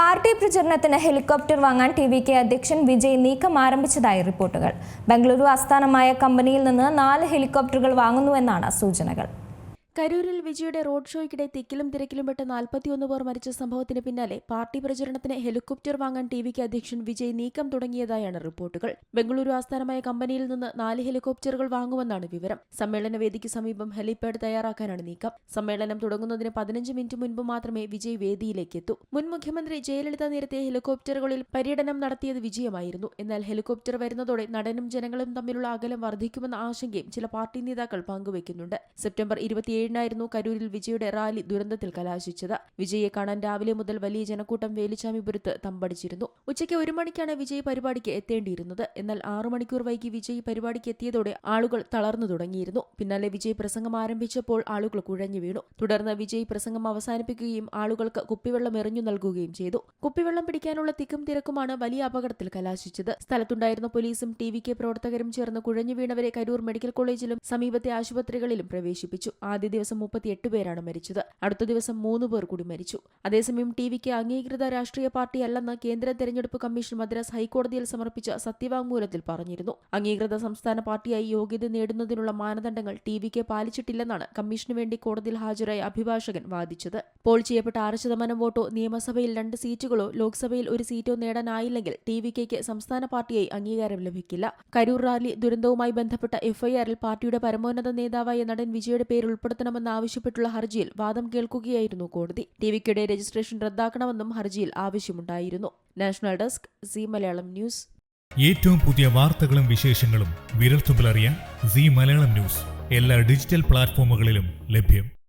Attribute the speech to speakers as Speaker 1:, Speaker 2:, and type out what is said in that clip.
Speaker 1: Party പ്രചരണത്തിന് helicopter വാങ്ങാൻ T V K അധ്യക്ഷൻ വിജയ് നീക്കം ആരംഭിച്ചതായി റിപ്പോർട്ടുകൾ. ബംഗളൂരു ആസ്ഥാനമായ കമ്പനിയിൽ നിന്ന് നാല് ഹെലികോപ്റ്ററുകൾ വാങ്ങുന്നുവെന്നാണ് സൂചനകൾ.
Speaker 2: കരൂരിൽ വിജയുടെ റോഡ് ഷോയ്ക്കിടെ തിക്കിലും തിരക്കിലും പെട്ട് നാൽപ്പത്തിയൊന്ന് പേർ മരിച്ച സംഭവത്തിന് പിന്നാലെ പാർട്ടി പ്രചരണത്തിന് ഹെലികോപ്റ്റർ വാങ്ങാൻ ടി വിക്ക് അധ്യക്ഷൻ വിജയ് നീക്കം തുടങ്ങിയതായാണ് റിപ്പോർട്ടുകൾ. ബംഗളൂരു ആസ്ഥാനമായ കമ്പനിയിൽ നിന്ന് നാല് ഹെലികോപ്റ്ററുകൾ വാങ്ങുമെന്നാണ് വിവരം. സമ്മേളന വേദിക്ക് സമീപം ഹെലിപാഡ് തയ്യാറാക്കാനാണ് നീക്കം. സമ്മേളനം തുടങ്ങുന്നതിന് പതിനഞ്ച് മിനിറ്റ് മുൻപ് മാത്രമേ വിജയ് വേദിയിലേക്ക് എത്തൂ മുൻ മുഖ്യമന്ത്രി ജയലളിത നേരത്തെ ഹെലികോപ്റ്ററുകളിൽ പര്യടനം നടത്തിയത് വിജയമായിരുന്നു. എന്നാൽ ഹെലികോപ്റ്റർ വരുന്നതോടെ നടനും ജനങ്ങളും തമ്മിലുള്ള അകലം വർദ്ധിക്കുമെന്ന ആശങ്കയും ചില പാർട്ടി നേതാക്കൾ പങ്കുവയ്ക്കുന്നുണ്ട് സെപ്റ്റംബർ ഇരുപത്തിയേഴിനായിരുന്നു കരൂരിൽ വിജയുടെ റാലി ദുരന്തത്തിൽ കലാശിച്ചത്. വിജയെ കാണാൻ രാവിലെ മുതൽ വലിയ ജനക്കൂട്ടം വേലിച്ചാമിപുരത്ത് തമ്പടിച്ചിരുന്നു. ഉച്ചയ്ക്ക് ഒരു മണിക്കാണ് വിജയ് പരിപാടിക്ക് എത്തേണ്ടിയിരുന്നത്. എന്നാൽ ആറു മണിക്കൂർ വൈകി വിജയ് പരിപാടിക്ക് എത്തിയതോടെ ആളുകൾ തളർന്നു തുടങ്ങിയിരുന്നു. പിന്നാലെ വിജയ് പ്രസംഗം ആരംഭിച്ചപ്പോൾ ആളുകൾ കുഴഞ്ഞു വീണു. തുടർന്ന് വിജയ് പ്രസംഗം അവസാനിപ്പിക്കുകയും ആളുകൾക്ക് കുപ്പിവെള്ളം എറിഞ്ഞു നൽകുകയും ചെയ്തു. കുപ്പിവെള്ളം പിടിക്കാനുള്ള തിക്കും തിരക്കുമാണ് വലിയ അപകടത്തിൽ കലാശിച്ചത്. സ്ഥലത്തുണ്ടായിരുന്ന പോലീസും ടി വി കെ പ്രവർത്തകരും ചേർന്ന് കുഴഞ്ഞു വീണവരെ കരൂർ മെഡിക്കൽ കോളേജിലും സമീപത്തെ ആശുപത്രികളിലും പ്രവേശിപ്പിച്ചു. ആദ്യ ദിവസം മുപ്പത്തിയെട്ട് പേരാണ് മരിച്ചത്. അടുത്ത ദിവസം മൂന്ന് പേർ കൂടി മരിച്ചു. അതേസമയം ടി വിക്ക് അംഗീകൃത രാഷ്ട്രീയ പാർട്ടിയല്ലെന്ന് കേന്ദ്ര തെരഞ്ഞെടുപ്പ് കമ്മീഷൻ മദ്രാസ് ഹൈക്കോടതിയിൽ സമർപ്പിച്ച സത്യവാങ്മൂലത്തിൽ പറഞ്ഞിരുന്നു. അംഗീകൃത സംസ്ഥാന പാർട്ടിയായി യോഗ്യത നേടുന്നതിനുള്ള മാനദണ്ഡങ്ങൾ ടി വിക്ക് പാലിച്ചിട്ടില്ലെന്നാണ് കമ്മീഷന് വേണ്ടി കോടതിയിൽ ഹാജരായ അഭിഭാഷകൻ വാദിച്ചത്. പോൾ ചെയ്യപ്പെട്ട ആറ് ശതമാനം വോട്ടോ നിയമസഭയിൽ രണ്ട് സീറ്റുകളോ ലോക്സഭയിൽ ഒരു സീറ്റോ നേടാനായില്ലെങ്കിൽ ടി വി കെക്ക് സംസ്ഥാന പാർട്ടിയായി അംഗീകാരം ലഭിക്കില്ല. കരൂർ റാലി ദുരന്തവുമായി ബന്ധപ്പെട്ട എഫ്ഐആറിൽ പാർട്ടിയുടെ പരമോന്നത നേതാവായ നടൻ വിജയുടെ പേര് ഉൾപ്പെടുത്തണമെന്നാവശ്യപ്പെട്ടുള്ള ഹർജിയിൽ വാദം കേൾക്കുകയായിരുന്നു കോടതി. ടി വിക്കിടെ രജിസ്ട്രേഷൻ റദ്ദാക്കണമെന്നും ഹർജിയിൽ ആവശ്യമുണ്ടായിരുന്നു. National desk Zee Malayalam news.
Speaker 3: ഏറ്റവും പുതിയ വാർത്തകളും വിശേഷങ്ങളും വിരൽത്തുമ്പിലറിയാൻ സി മലയാളം ന്യൂസ്. എല്ലാ ഡിജിറ്റൽ പ്ലാറ്റ്ഫോമുകളിലും ലഭ്യം.